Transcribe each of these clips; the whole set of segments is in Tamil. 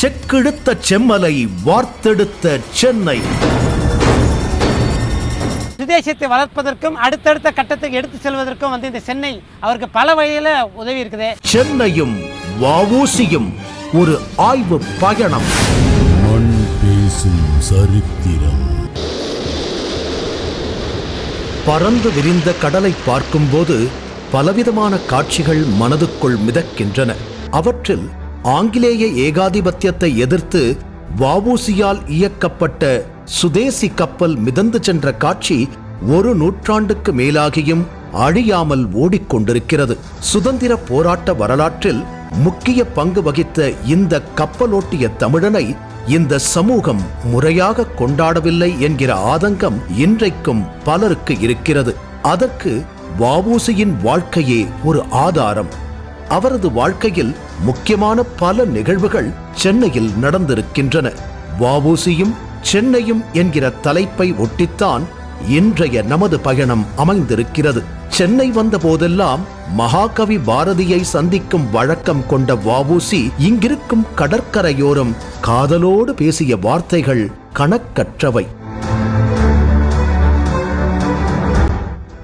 செக்கிழுத்த செம்மலை வார்த்தெடுத்த சென்னை. சுதேசத்தை வளர்ப்பதற்கும் அடுத்தடுத்த கட்டத்துக்கு எடுத்து செல்வதற்கும் வந்து இந்த சென்னை அவருக்கு பல வழியில் உதவி இருக்குது. சென்னையும் வஉசியும் ஒரு ஆய்வு பயணம். மண் பேசும் சரித்திரம். பறந்து விரிந்த கடலை பார்க்கும்போது பலவிதமான காட்சிகள் மனதுக்குள் மிதக்கின்றன. அவற்றில் ஆங்கிலேய ஏகாதிபத்தியத்தை எதிர்த்து வாவூசியால் இயக்கப்பட்ட சுதேசி கப்பல் மிதந்து சென்ற காட்சி ஒரு நூற்றாண்டுக்கு மேலாகியும் அழியாமல் ஓடிக்கொண்டிருக்கிறது. சுதந்திர போராட்ட வரலாற்றில் முக்கிய பங்கு வகித்த இந்த கப்பலோட்டிய தமிழனை இந்த சமூகம் முறையாக கொண்டாடவில்லை என்கிற ஆதங்கம் இன்றைக்கும் பலருக்கு இருக்கிறது. அதற்கு வாவூசியின் வாழ்க்கையே ஒரு ஆதாரம். அவரது வாழ்க்கையில் முக்கியமான பல நிகழ்வுகள் சென்னையில் நடந்திருக்கின்றன. வஉசியும் சென்னையும் என்கிற தலைப்பை ஒட்டித்தான் இன்றைய நமது பயணம் அமைந்திருக்கிறது. சென்னை வந்த போதெல்லாம் மகாகவி பாரதியை சந்திக்கும் வழக்கம் கொண்ட வாவூசி இங்கிருக்கும் கடற்கரையோரம் காதலோடு பேசிய வார்த்தைகள் கணக்கற்றவை.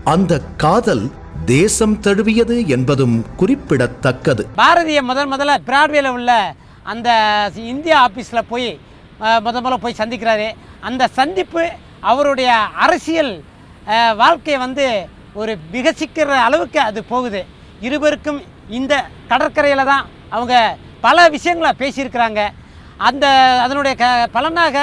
அந்த காதல் தேசம் தழுவியது என்பதும் குறிப்பிடத்தக்கது. பாரதிய முதல் முதல்ல பிராட்வேல உள்ள அந்த இந்தியா ஆஃபீஸில் போய் முத முதல்ல போய் சந்திக்கிறாரு. அந்த சந்திப்பு அவருடைய அரசியல் வாழ்க்கையை வந்து ஒரு விகசிக்கிற அளவுக்கு அது போகுது. இருவருக்கும் இந்த கடற்கரையில் தான் அவங்க பல விஷயங்களை பேசியிருக்கிறாங்க. அந்த அதனுடைய க பலனாக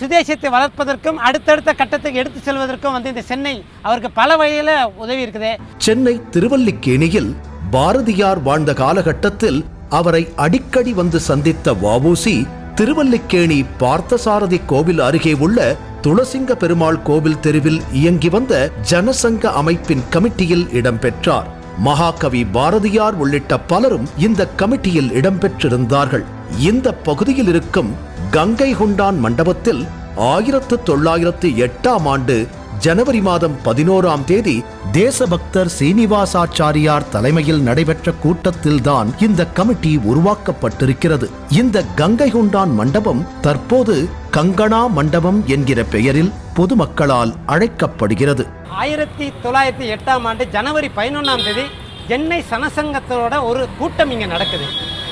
சுதேசத்தை வளர்ப்பதற்கும் அடுத்தடுத்த கட்டத்துக்கு எடுத்து செல்வதற்கும் வந்து இந்த சென்னை அவருக்கு பல வழியில் உதவி இருக்குது. சென்னை திருவல்லிக்கேணியில் பாரதியார் வாழ்ந்த காலகட்டத்தில் அவரை அடிக்கடி வந்து சந்தித்த வாவூசி திருவல்லிக்கேணி பார்த்தசாரதி கோவில் அருகே உள்ள துளசிங்க பெருமாள் கோவில் தெருவில் இயங்கி வந்த ஜனசங்க அமைப்பின் கமிட்டியில் இடம்பெற்றார். மகாகவி பாரதியார் உள்ளிட்ட பலரும் இந்த கமிட்டியில் இடம்பெற்றிருந்தார்கள். இந்த பகுதியில் இருக்கும் கங்கை கொண்டான் மண்டபத்தில் ஆயிரத்து தொள்ளாயிரத்து எட்டாம் ஆண்டு ஜனவரி மாதம் பதினோராம் தேதி தேசபக்தர் சீனிவாசாச்சாரியார் தலைமையில் நடைபெற்ற கூட்டத்தில்தான் இந்த கமிட்டி உருவாக்கப்பட்டிருக்கிறது. இந்த கங்கை கொண்டான் மண்டபம் தற்போது கங்கனா மண்டபம் என்கிற பெயரில் பொதுமக்களால் அழைக்கப்படுகிறது. ஆயிரத்தி தொள்ளாயிரத்தி எட்டாம் ஆண்டு ஜனவரி பதினொன்றாம் தேதி சென்னை சனசங்கத்தோட ஒரு கூட்டம் இங்கே நடக்குது.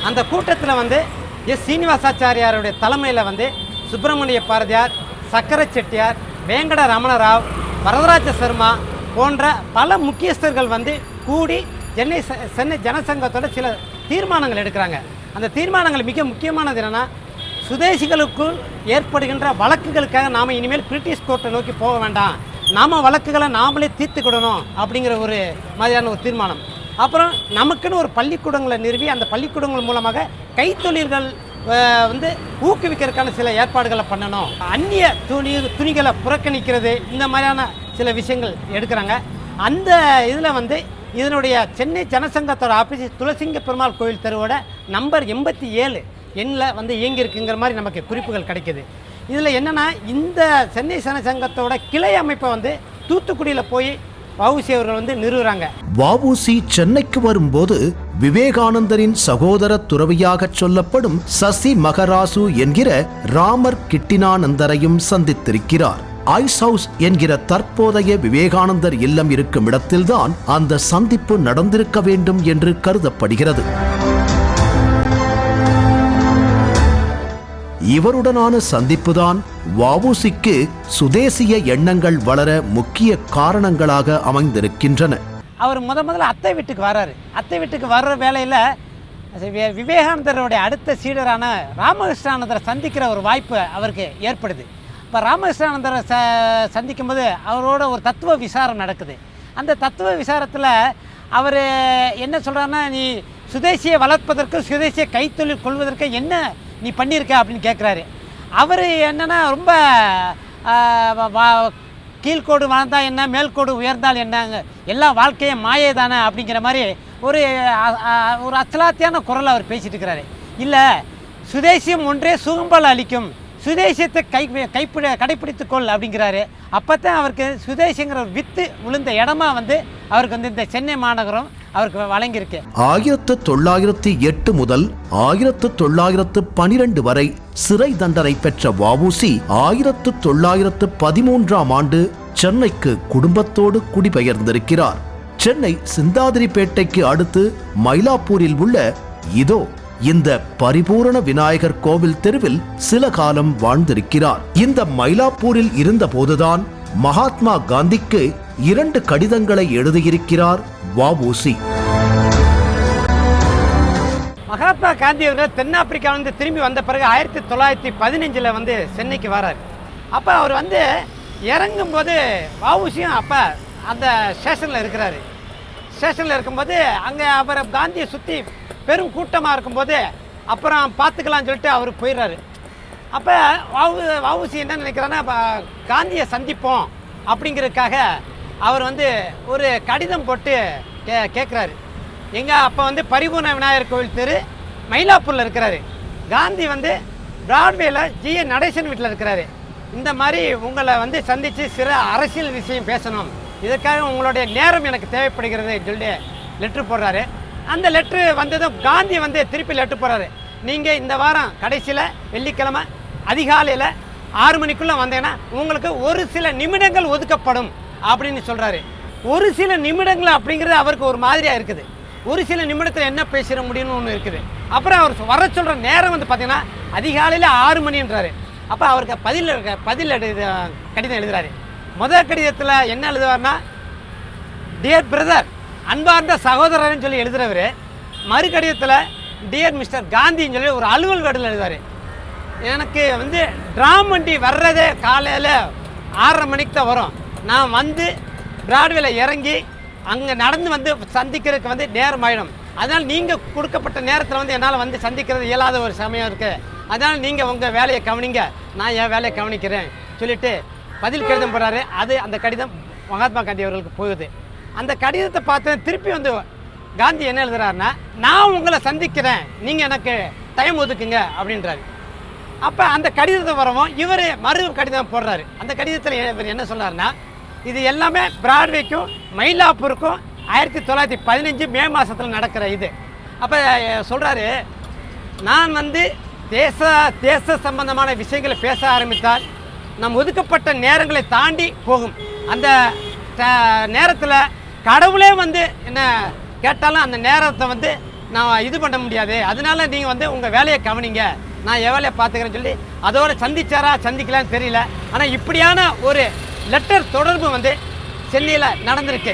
அந்த கூட்டத்தில் வந்து எஸ். சீனிவாசாச்சாரியாருடைய தலைமையில் வந்து சுப்பிரமணிய பாரதியார் சக்கர செட்டியார் வேங்கட ரமணராவ் வரதராஜ சர்மா போன்ற பல முக்கியஸ்தர்கள் வந்து கூடி சென்னை ச- சென்னை ஜனசங்கத்தோட சில தீர்மானங்கள் எடுக்கிறாங்க. அந்த தீர்மானங்கள் மிக முக்கியமானது என்னென்னா சுதேசிகளுக்குள் ஏற்படுகின்ற வழக்குகளுக்காக நாம் இனிமேல் பிரிட்டிஷ் கோர்ட்டை நோக்கி போக வேண்டாம். நாம் வழக்குகளை நாமளே தீர்த்துக்கிடணும் அப்படிங்கிற ஒரு மாதிரியான ஒரு தீர்மானம். அப்புறம் நமக்குன்னு ஒரு பள்ளிக்கூடங்களை நிறுவி அந்த பள்ளிக்கூடங்கள் மூலமாக கைத்தொழில்கள் வந்து ஊக்குவிக்கிறதுக்கான சில ஏற்பாடுகளை பண்ணணும். அந்நிய துணி துணிகளை புறக்கணிக்கிறது இந்த மாதிரியான சில விஷயங்கள் எடுக்கிறாங்க. அந்த இதில் வந்து இதனுடைய சென்னை ஜனசங்கத்தோட ஆஃபீஸ் துளசிங்க பெருமாள் கோயில் தெருவோட நம்பர் எண்பத்தி ஏழு எண்ணில் வந்து இயங்கியிருக்குங்கிற மாதிரி நமக்கு குறிப்புகள் கிடைக்குது. இதில் என்னென்னா இந்த சென்னை ஜனசங்கத்தோட கிளை அமைப்பை வந்து தூத்துக்குடியில் போய் வவுசி அவர்கள் வந்து நிறுவுறாங்க. வவுசி சென்னைக்கு வரும்போது விவேகானந்தரின் சகோதர துறவியாகச் சொல்லப்படும் சசி மகராசு என்கிற ராமர் கிட்டினானந்தரையும் சந்தித்திருக்கிறார். ஐஸ் ஹவுஸ் என்கிற தற்போதைய விவேகானந்தர் இல்லம் இருக்கும் இடத்தில்தான் அந்த சந்திப்பு நடந்திருக்க வேண்டும் என்று கருதப்படுகிறது. இவருடனான சந்திப்புதான் வவுசிக்கு சுதேசிய எண்ணங்கள் வளர முக்கிய காரணங்களாக அமைந்திருக்கின்றன. அவர் முத முதல்ல அத்தை வீட்டுக்கு வர்றாரு அத்தை வீட்டுக்கு வர்ற வேலையில் விவேகானந்தருடைய அடுத்த சீடரான ராமகிருஷ்ணானந்தரை சந்திக்கிற ஒரு வாய்ப்பு அவருக்கு ஏற்படுது. இப்போ ராமகிருஷ்ணானந்தரை ச சந்திக்கும் போது அவரோட ஒரு தத்துவ விசாரம் நடக்குது. அந்த தத்துவ விசாரத்தில் அவர் என்ன சொல்கிறாருன்னா நீ சுதேசியை வளர்ப்பதற்கு சுதேசிய கைத்தொழில் கொள்வதற்கு என்ன நீ பண்ணியிருக்க அப்படின்னு கேட்குறாரு அவர் என்னென்னா ரொம்ப கீழ்கோடு வாழ்ந்தால் என்ன மேல்கோடு உயர்ந்தால் என்னங்க எல்லா வாழ்க்கையும் மாயை தானே அப்படிங்கிற மாதிரி ஒரு ஒரு அச்சலாத்தியான குரல் அவர் பேசிட்டு இருக்கிறாரு. இல்லை சுதேசியம் ஒன்றே சுகம்பல் அளிக்கும். சுதேசியத்தை கை கைப்பிடி கடைப்பிடித்துக்கொள் அப்படிங்கிறாரு. அப்போ தான் அவருக்கு சுதேசிங்கிற ஒரு வித்து விழுந்த இடமா வந்து அவருக்கு வந்து இந்த சென்னை மாநகரம் அவருக்கு வழங்கியிருக்கு. ஆயிரத்து தொள்ளாயிரத்தி எட்டு முதல் ஆயிரத்து தொள்ளாயிரத்து பனிரெண்டு வரை சிறை தண்டனை பெற்ற வஉசி ஆயிரத்து தொள்ளாயிரத்து பதிமூன்றாம் ஆண்டு சென்னைக்கு குடும்பத்தோடு குடிபெயர்ந்திருக்கிறார். சென்னை சிந்தாதிரிப்பேட்டைக்கு அடுத்து மயிலாப்பூரில் உள்ள இதோ இந்த பரிபூரண விநாயகர் கோவில் தெருவில் சில காலம் வாழ்ந்திருக்கிறார். இந்த மயிலாப்பூரில் இருந்தபோதுதான் மகாத்மா காந்திக்கு இரண்டு கடிதங்களை எழுதியிருக்கிறார். வஉசி. மகாத்மா காந்தி அவர்கள் தென்னாப்பிரிக்கா திரும்பி வந்த பிறகு ஆயிரத்தி தொள்ளாயிரத்தி பதினஞ்சில் வந்து சென்னைக்கு வரார். அப்போ அவர் வந்து இறங்கும்போது வவுசியும் அப்போ அந்த ஸ்டேஷனில் இருக்கிறாரு. ஸ்டேஷனில் இருக்கும்போது அங்கே அவரை காந்தியை சுற்றி பெரும் கூட்டமாக இருக்கும்போது அப்புறம் பார்த்துக்கலாம்னு சொல்லிட்டு அவர் போயிடுறாரு. அப்போ வவு வவுசி என்ன நினைக்கிறான்னா காந்தியை சந்திப்போம் அப்படிங்கிறதுக்காக அவர் வந்து ஒரு கடிதம் போட்டு கே கேட்குறாரு எங்கள் அப்போ வந்து பரிபூர்ண விநாயகர் கோவில் தெரு மயிலாப்பூரில் இருக்கிறாரு. காந்தி வந்து பிராட்வேல ஜிஏ நடேசன் வீட்டில் இருக்கிறாரு. இந்த மாதிரி உங்களை வந்து சந்தித்து சில அரசியல் விஷயம் பேசணும். இதற்காக உங்களுடைய நேரம் எனக்கு தேவைப்படுகிறது சொல்லி லெட்ரு போடுறாரு. அந்த லெட்ரு வந்ததும் காந்தி வந்து திருப்பி லெட்ரு போடுறாரு. நீங்கள் இந்த வாரம் கடைசியில் வெள்ளிக்கிழமை அதிகாலையில் ஆறு மணிக்குள்ளே வந்தேன்னா உங்களுக்கு ஒரு சில நிமிடங்கள் ஒதுக்கப்படும். அப்படின்னு சொல்கிறாரு ஒரு சில நிமிடங்கள் அப்படிங்கிறது அவருக்கு ஒரு மாதிரியாக இருக்குது. ஒரு சில நிமிடத்தில் என்ன பேசிட முடியும்னு ஒன்று இருக்குது. அப்புறம் அவர் வர சொல்கிற நேரம் வந்து பார்த்தீங்கன்னா அதிகாலையில் ஆறு மணின்றாரு. அப்போ அவருக்கு பதில் இருக்க பதில் எழுத கடிதம் எழுதுகிறாரு முதல் கடிதத்தில் என்ன எழுதுவார்னா டியர் பிரதர் அன்பார்ந்த சகோதரர்னு சொல்லி எழுதுகிறவர் மறு கடிதத்தில் டியர் மிஸ்டர் காந்தின்னு சொல்லி ஒரு அலுவல் கடிதம் எழுதுவார். எனக்கு வந்து டிராம் வண்டி வர்றதே காலையில் ஆறரை மணிக்கு தான் வரும். நான் வந்து பிராட்வேல இறங்கி அங்கே நடந்து வந்து சந்திக்கிறதுக்கு வந்து நேரம் ஆயிடும் அதனால் நீங்கள் கொடுக்கப்பட்ட நேரத்தில் வந்து என்னால் வந்து சந்திக்கிறது இயலாத ஒரு சமயம் இருக்குது அதனால் நீங்கள் உங்கள் வேலையை கவனிங்க. நான் என் வேலையை கவனிக்கிறேன். சொல்லிட்டு பதில் கடிதம் போடுறாரு. அது அந்த கடிதம் மகாத்மா காந்தி அவர்களுக்கு போகுது. அந்த கடிதத்தை பார்த்து திருப்பி வந்து காந்தி என்ன எழுதுறாருன்னா நான் உங்களை சந்திக்கிறேன். நீங்கள் எனக்கு டைம் ஒதுக்குங்க. அப்படின்றாரு. அப்போ அந்த கடிதத்தை வரவும் இவர் மறு கடிதம் போடுறாரு. அந்த கடிதத்தில் இவர் என்ன சொல்கிறாருன்னா இது எல்லாமே பிராட்வேக்கும் மயிலாப்பூருக்கும் ஆயிரத்தி தொள்ளாயிரத்தி பதினஞ்சு மே மாதத்தில் நடக்கிற இது. அப்போ சொல்கிறாரு நான் வந்து தேச தேச சம்பந்தமான விஷயங்களை பேச ஆரம்பித்தால் நம் ஒதுக்கப்பட்ட நேரங்களை தாண்டி போகும். அந்த நேரத்தில் கடவுளே வந்து என்ன கேட்டாலும் அந்த நேரத்தை வந்து நான் இது பண்ண முடியாது. அதனால நீங்கள் வந்து உங்கள் வேலையை கவனிங்க. நான் என் வேலையை பார்த்துக்கிறேன்னு சொல்லி அதோட சந்திச்சாரா சந்திக்கலான்னு தெரியல. ஆனால் இப்படியான ஒரு லெட்டர் தொடர்பு வந்து சென்னையில் நடந்திருக்கு.